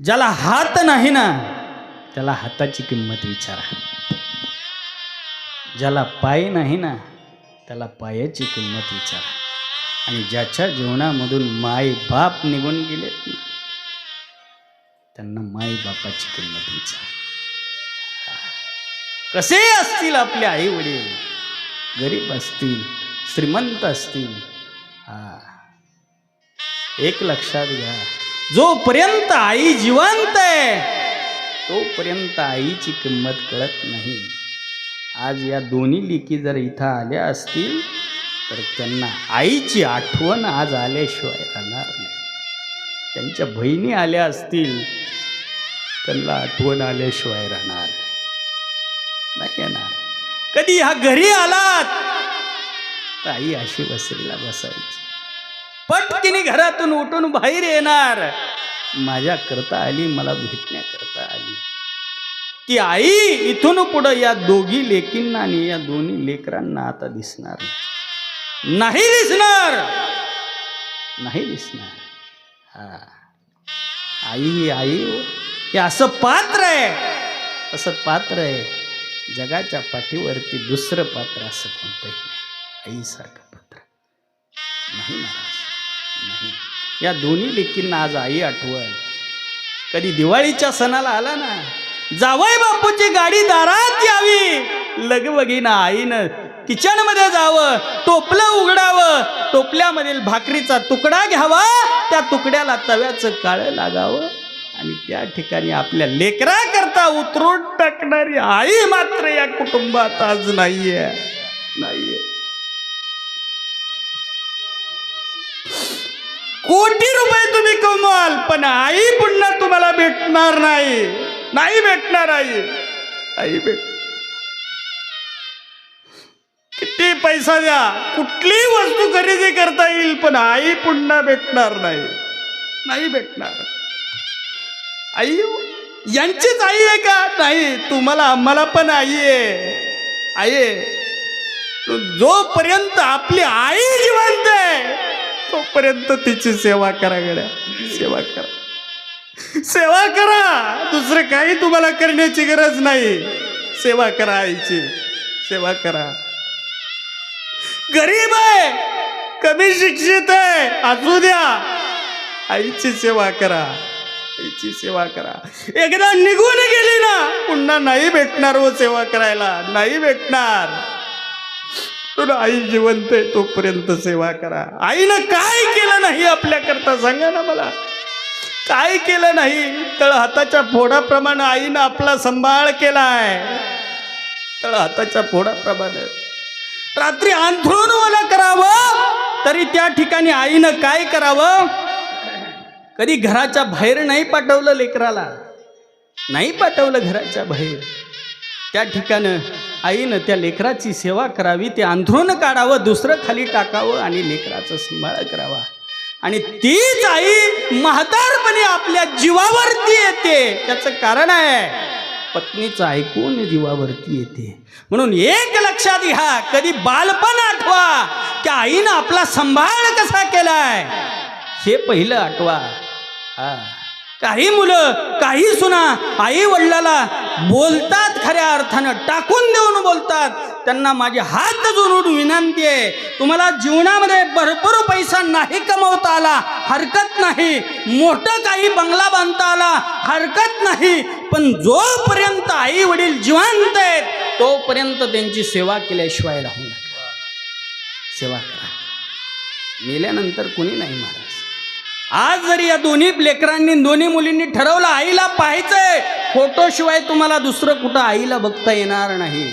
ज्याला हात नाही ना त्याला हाताची किंमत विचारा. ज्याला पाय नाही ना त्याला पायाची किंमत विचारा. आणि ज्याच्या जीवनामधून माय बाप निघून गेलेत ना त्यांना माय बापाची किंमत विचारा. कसे असतील आपले आई वडील? गरीब असतील श्रीमंत असतील? हा. एक लक्षात घ्या. जोपर्यंत आई जिवंत आहे तोपर्यंत आईची किंमत कळत नाही. आज या दोन्ही लेखी जर इथं आल्या असतील तर त्यांना आईची आठवण आज आल्याशिवाय राहणार नाही. त्यांच्या बहिणी आल्या असतील त्यांना आठवण आल्याशिवाय राहणार नाही. नाही येणार. कधी ह्या घरी आलात? तर आई अशी बसरीला बसायची. पटकीने घरातून उठून बाहेर येणार. माझ्या करता आली मला भेटण्याकरता आली. ती आई इथून पुढं या दोघी लेकींना आणि या दोन्ही लेकरांना आता दिसणार नाही. दिसणार. नाही दिसणार. हा. आई ही. आई हो. हे असं पात्र आहे. असं पात्र आहे. जगाच्या पाठीवरती दुसरं पात्र असं कोणतंही नाही. आईसारखं पात्र. नाही महाराज. नाही. या दोन्ही लेकींना आज आई आठवण. कधी दिवाळीच्या सणाला आला ना जावई बापूची गाडी दारात यावी. लगबगीनं आईनं किचनमध्ये जावं टोपलं उघडावं टोपल्यामधील भाकरीचा तुकडा घ्यावा त्या तुकड्याला तव्याचं काळं लागावं. आणि त्या ठिकाणी आपल्या लेकरा करता उतरून टाकणारी आई मात्र या कुटुंबात आज नाहीये नाहीये. कोटी रुपये तुम्ही कमवाल पण आई पुन्हा तुम्हाला भेटणार नाही. नाही भेटणार आई. आई भेट किती पैसा द्या. कुठलीही वस्तू खरेदी करता येईल पण आई पुन्हा भेटणार नाही. नाही भेटणार. आई यांचीच आई आहे का? नाही तुम्हाला आम्हाला पण आई आहे. आई जोपर्यंत आपली आई जिवंत आहे पर्यंत तिची सेवा करा गड्या. सेवा करा. सेवा करा. दुसरं काही तुम्हाला करण्याची गरज नाही. सेवा करा आईची. सेवा करा. गरीब आहे. कमी शिक्षित आहे. असू द्या. आईची सेवा करा. आईची सेवा करा. एकदा निघून गेली ना पुन्हा नाही भेटणार व सेवा करायला. नाही भेटणार. तुला आई जिवंत आहे तोपर्यंत सेवा करा. आईनं काय केलं नाही आपल्याकरता सांगा ना मला. काय केलं नाही? तळ हाताच्या फोडाप्रमाणे आईनं आपला सांभाळ केलाय. तळ हाताच्या फोडाप्रमाणे. रात्री अंथरून मला करावं तरी त्या ठिकाणी आईनं काय करावं? कधी घराच्या बाहेर नाही पाठवलं लेकराला. नाही पाठवलं घराच्या बाहेर. त्या ठिकाणं आईनं त्या लेकराची सेवा करावी ते अंथरून काढावं दुसरं खाली टाकावं आणि लेकराचं सांभाळ करावा. आणि तीच आई म्हातारपणे आपल्या जीवावरती येते. त्याचं कारण आहे पत्नीचं ऐकून जीवावरती येते. म्हणून एक लक्षात घ्या कधी बालपण आठवा त्या आईनं आपला सांभाळ कसा केलाय? हे पहिलं आठवा. हा. काही मुलं काही सुना आई वडिलाला बोलतात खऱ्या अर्थानं टाकून देऊन बोलतात. त्यांना माझी हात जोडून विनंती आहे. तुम्हाला जीवनामध्ये भरपूर पैसा नाही कमवता आला हरकत नाही. मोठं काही बंगला बांधता आला हरकत नाही. पण जोपर्यंत आई वडील जिवंत आहेत तोपर्यंत त्यांची सेवा केल्याशिवाय राहू नका. सेवा करा. मेल्यानंतर कोणी नाही मारा आज जरी या दोन्ही लेकरांनी दोन्ही मुलींनी ठरवलं आईला पाहायचंय फोटोशिवाय तुम्हाला दुसरं कुठं आईला बघता येणार नाही.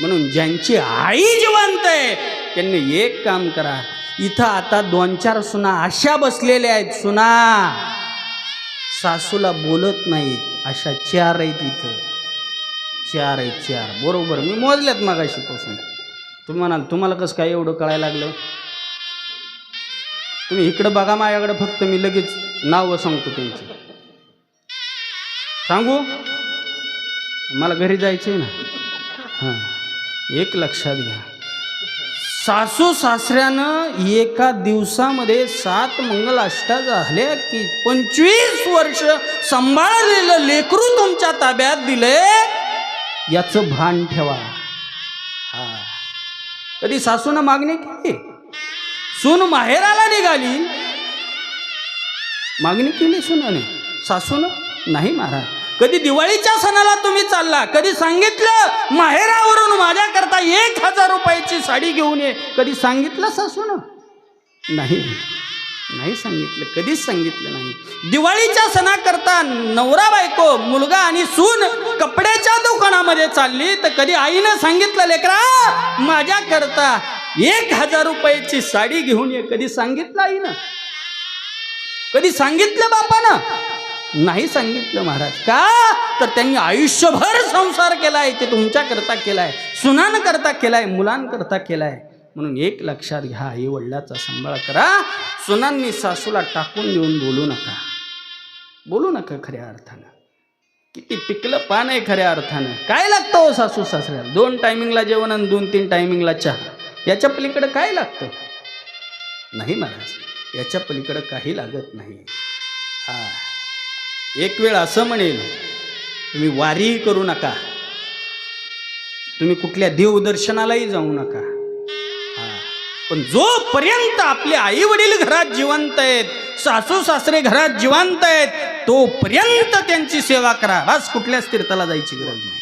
म्हणून ज्यांची आई जिवंत आहे त्यांनी एक काम करा. इथं आता दोन चार सुना अशा बसलेल्या आहेत सुना. सासूला बोलत नाहीत अशा चार आहेत इथं. चार आहेत चार. बरोबर मी मोजल्यात मागाशीपासून. तुम्ही म्हणाल तुम्हाला कसं काय एवढं कळायला लागलं? तुम्ही इकडं बघा माझ्याकडं फक्त मी लगेच नावं सांगतो त्यांची. सांगू? मला घरी जायचं आहे ना. हां. एक लक्षात घ्या. सासू सासऱ्यानं एका दिवसामध्ये सात मंगलाष्टा झाल्या की पंचवीस वर्ष सांभाळलेलं लेकरू तुमच्या ताब्यात दिले? याचं भान ठेवा. हा. कधी सासूनं मागणी केली? सून माहेराला निघाली. मागणी केली सुनाने. सासूनं नाही महाराज. कधी दिवाळीच्या सणाला तुम्ही चालला? कधी सांगितलं माहेरावरून माझ्याकरता एक हजार रुपयाची साडी घेऊन ये? कधी सांगितलं सासूनं? नाही. नाही सांगितलं. कधीच सांगितलं नाही. दिवाळीच्या सणाकरता नवरा बायको मुलगा आणि सून कपड्याच्या दुकानामध्ये चालली तर कधी आईनं सांगितलं लेकरा माझ्याकरता एक हजार रुपयाची साडी घेऊन ये. कधी सांगितलं आई ना कधी सांगितलं बापानं? नाही सांगितलं महाराज. का? तर त्यांनी आयुष्यभर संसार केलाय ते तुमच्याकरता केलाय सुनांकरता केलाय मुलांकरता केलाय. म्हणून एक लक्षात घ्या आई वडिलाचा सांभाळ करा. सुनांनी सासूला टाकून देऊन बोलू नका. बोलू नका खऱ्या अर्थानं. किती पिकलं पान आहे खऱ्या अर्थानं. काय लागतं हो सासू सासऱ्याला? दोन टायमिंगला जेवण आणि दोन तीन टायमिंगला चहा. याच्या पलीकडं काय लागतं? नाही महाराज याच्या पलीकडं काही लागत नाही. हा एक वेळ असं म्हणेल तुम्ही वारीही करू नका. तुम्ही कुठल्या देवदर्शनालाही जाऊ नका. हा पण जोपर्यंत आपले आई वडील घरात जिवंत आहेत सासू सासरे घरात जिवंत आहेत तोपर्यंत त्यांची सेवा करा. बस कुठल्याच तीर्थाला जायची गरज नाही.